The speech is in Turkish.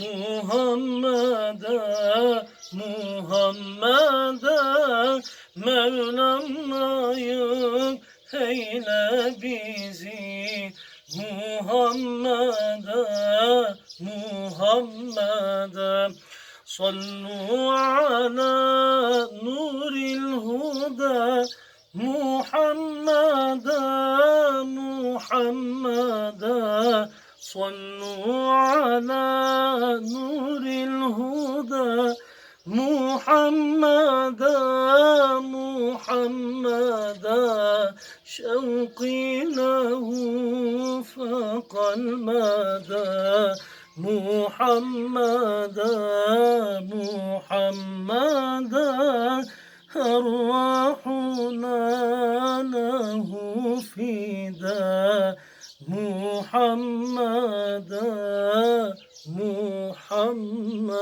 Muhammed'e, Muhammed'e Mevlam layık eyle bizi. Muhammed'e, Muhammed'e Sallu ala nuril huda. Muhammed'e, Muhammed'e صلوا على نور الهدى. محمدا محمدا شوقي له فاق المدى. محمدا محمدا أرواحنا له فداء محمدا Muhammed'e Muhammed